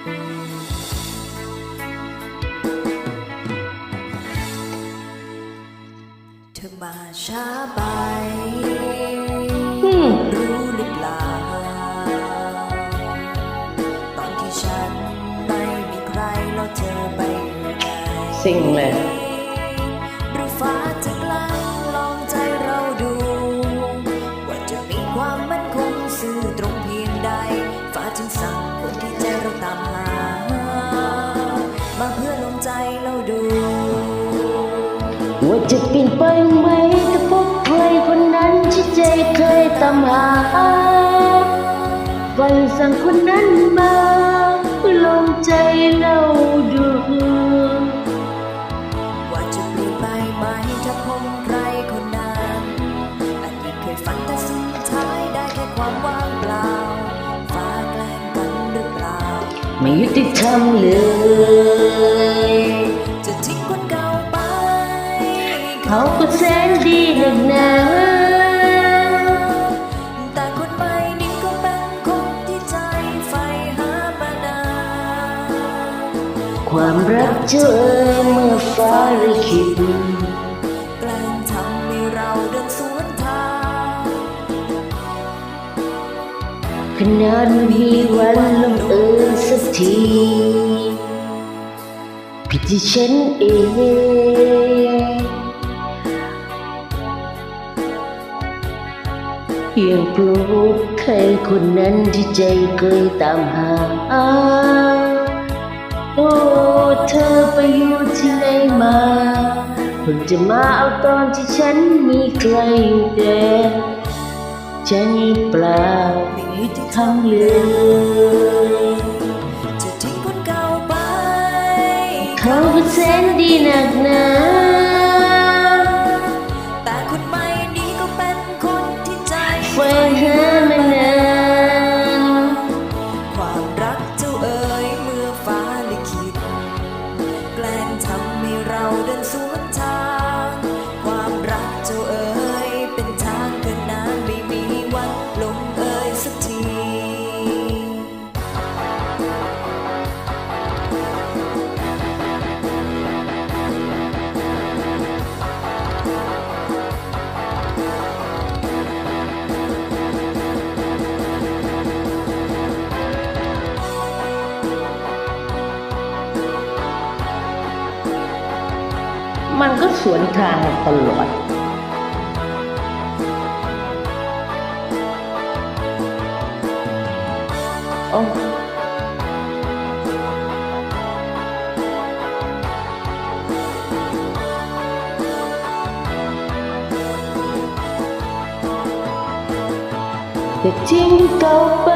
เธอมาช้าไปรู้หรือเปล่า ตอนที่ฉันไม่มีใครแล้เธอไปไหน สิ่งเลย ลี่ยนไปไหมถ้าพบใครคนนั้นที่ใจเคยตามหาวันสั่งคนนั้นมาเพื่อลงใจเราดูว่าจะเปลี่ยนไปไหมถ้าพบใครคนนั้นอดีตเคยฝันแต่สุดท้ายได้แค่ความว่างเปล่าฟ้าแกล้งกันหรือเปล่าไม่ยุติธรรมเลย จะทิ้งคน เก่าไปเขาก็แสนดีนักหนาแต่คนใหม่นี่ก็เป็นคนที่ใจใฝ่หามานานความรักเจอเอ่ยเมื่อฟ้าลิขิตแกล้งทำให้เราเดินสวนทางขนาดไม่มีวันลงเอยสักทีผิดที่ฉันเอง พียงปลุกใครคนนั้นที่ใจเคยตามหา โอ้ เธอไปอยู่ที่ไหนมาเพิ่งจะมาเอาตอนที่ฉันมีใครอยู่แต่ใจเปล่าไม่ยุติธรรมเลยจะทิ้งคนเก่าไป เขาก็แสนดีหนักหนาแต่คนใหม่นี้ มันก็สวนทางตลอดโอ้แต่ทิ้งเก่าไป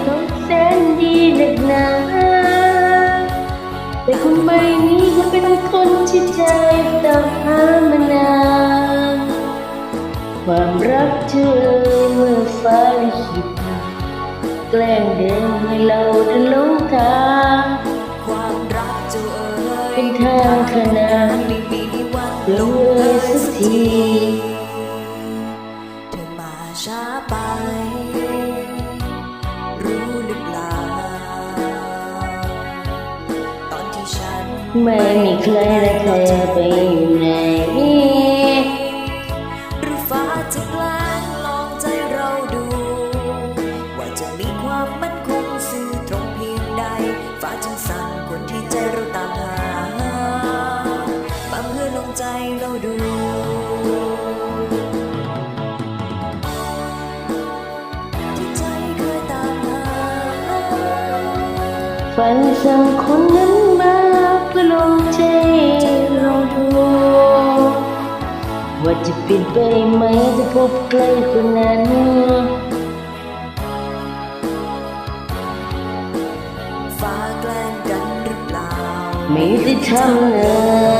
เขาแสนดีหนักหนา ที่ใจตามหามานานความรักเธอเมื่อฟ้าลิขิตแกล้งเดินให้เราเดินหลงทางความรักเจ้าเอ๋ยเป็นทางขนานไม่มีวันลลงงเอเอ๋ยยสัสักกที ไม่มีใครและเธอไปอยู่ไหนหรือฟ้าจะแกล้งลองใจเราดู ว่าจะมีความมั่นคงซื่อตรงเพียงใด ฟ้าจึงสั่งคนที่ใจเราตามหามาเพื่อลงใจเราดูที่ใจเคยตามหาฝันสังคนนั้น มาเพื่อลงใจเราดูว่าจะเปลี่ยนไปไหมถ้าพบใครคนนั้นฟ้าแกล้งกันหรือเปล่าไม่ได้ทำเลย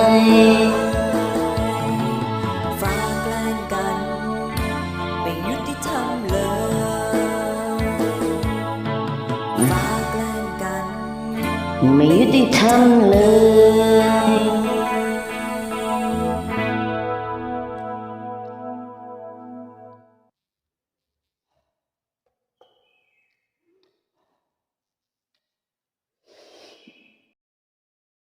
ไม่ยุติธรรมเลย